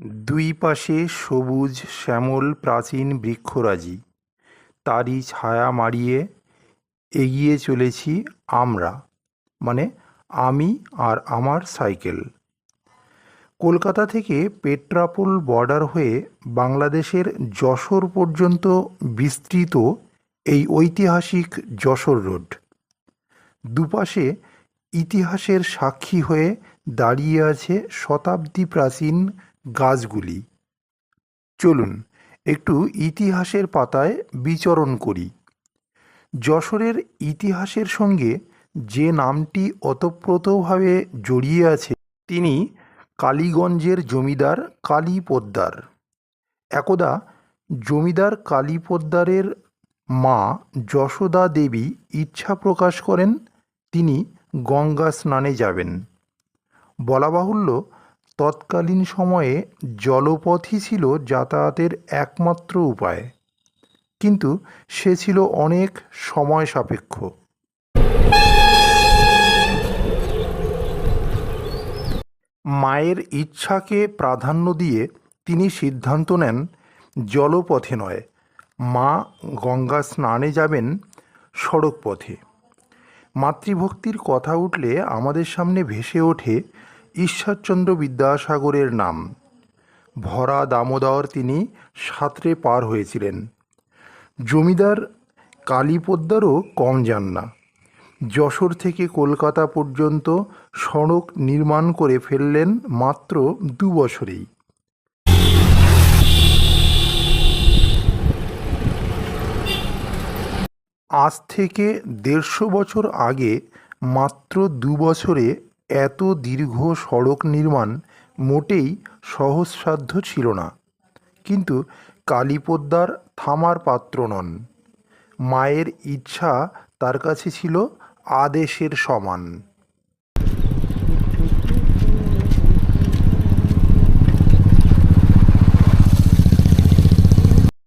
দুই পাশে সবুজ, শ্যামল, প্রাচীন বৃক্ষরাজি। তারই ছায়া মাড়িয়ে এগিয়ে চলেছি আমরা মানে আমি আর আমার সাইকেল। কলকাতা থেকে পেট্রাপোল বর্ডার হয়ে বাংলাদেশের যশোর পর্যন্ত বিস্তৃত এই ঐতিহাসিক যশোর রোড। দুপাশে ইতিহাসের সাক্ষী হয়ে দাঁড়িয়ে আছে শতাব্দী প্রাচীন গাছগুলি। চলুন, একটু ইতিহাসের পাতায় বিচরণ করি। যশোরের ইতিহাসের সঙ্গে যে নামটি ওতপ্রোতভাবে জড়িয়ে আছে, তিনি কালীগঞ্জের জমিদার কালী পোদ্দার একদা জমিদার কালী পোদ্দারের মা যশোদা দেবী ইচ্ছা প্রকাশ করেন, তিনি গঙ্গা স্নানে যাবেন। বলা বাহুল্য তৎকালীন সময়ে জলপথই ছিল যাতায়াতের একমাত্র উপায়। কিন্তু সে ছিল অনেক সময় সাপেক্ষ। মায়ের ইচ্ছাকে প্রাধান্য দিয়ে তিনি সিদ্ধান্ত নেন, জলপথে নয়, মা গঙ্গা স্নানে যাবেন সড়ক পথে মাতৃভক্তির কথা উঠলে আমাদের সামনে ভেসে ওঠে ঈশ্বরচন্দ্র বিদ্যাসাগরের নাম। ভরা দামোদর তিনি সাঁতরে পার হয়েছিলেন। জমিদার কালীপদ্মারও কম যান না। যশোর থেকে কলকাতা পর্যন্ত সড়ক নির্মাণ করে ফেললেন মাত্র দু বছরেই। আজ থেকে দেড়শো বছর আগে মাত্র দু বছরে এত দীর্ঘ সড়ক নির্মাণ মোটেই সহজসাধ্য ছিল না। কিন্তু কালীপদ্মার থামার পাত্র নন। মায়ের ইচ্ছা তার কাছে ছিল আদেশের সমান।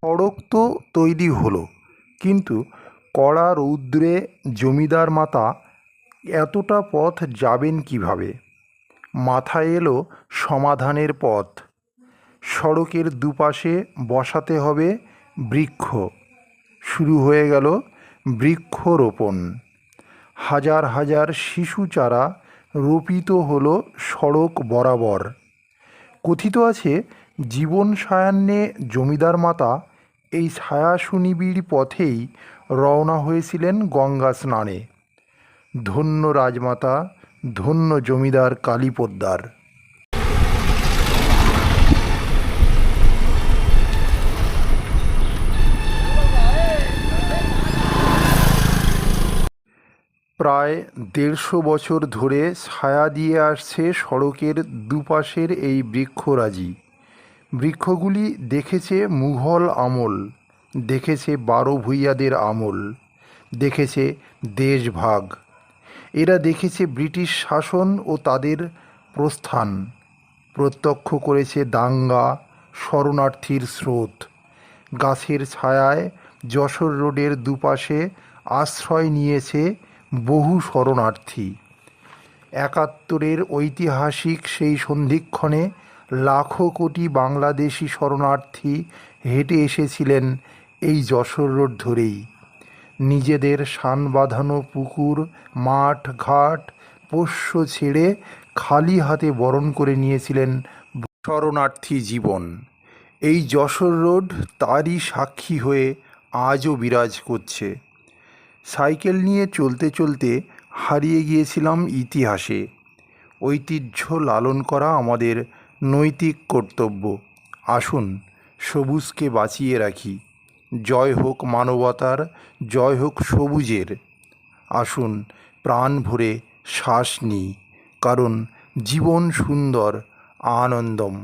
সড়ক তো তৈরি হলো, কিন্তু কড়া রৌদ্রে জমিদার মাতা এতটা পথ যাবেন কীভাবে? মাথায় এলো সমাধানের পথ। সড়কের দুপাশে বসাতে হবে বৃক্ষ। শুরু হয়ে গেল বৃক্ষরোপণ। হাজার হাজার শিশু চারা রোপিত হল সড়ক বরাবর। কথিত আছে, জীবন সায়ান্নে জমিদার মাতা এই ছায়া সুনিবিড় পথেই রওনা হয়েছিলেন গঙ্গা স্নানে। ধন্য রাজমাতা, ধন্য জমিদার কালীপদ্দার প্রায় দেড়শো বছর ধরে ছায়া দিয়ে আসছে সড়কের দুপাশের এই বৃক্ষরাজি। বৃক্ষগুলি দেখেছে মুঘল আমল, দেখেছে বারো ভূঁইয়াদের আমল, দেখেছে দেশভাগ এরা দেখেছে ব্রিটিশ শাসন ও তাদের প্রস্থান। প্রত্যক্ষ করেছে দাঙ্গা, শরণার্থীর স্রোত। গাছের ছায়ায় যশোর রোডের দুপাশে আশ্রয় নিয়েছে বহু শরণার্থী। একাত্তরের ঐতিহাসিক সেই সন্ধিক্ষণে লাখো কোটি বাংলাদেশি শরণার্থী হেঁটে এসেছিলেন এই যশোর রোড ধরেই। নিজেদের সান বাঁধানো পুকুর, মাঠ, ঘাট, পোষ্য ছেড়ে খালি হাতে বরণ করে নিয়েছিলেন শরণার্থী জীবন। এই যশোর রোড তারই সাক্ষী হয়ে আজও বিরাজ করছে। সাইকেল নিয়ে চলতে চলতে হারিয়ে গিয়েছিলাম ইতিহাসে। ঐতিহ্য লালন করা আমাদের নৈতিক কর্তব্য। আসুন, সবুজকে বাঁচিয়ে রাখি। জয় হোক মানবতার, জয় হোক সবুজের। আসুন প্রাণ ভরে শ্বাস নিই, কারণ জীবন সুন্দর, আনন্দম।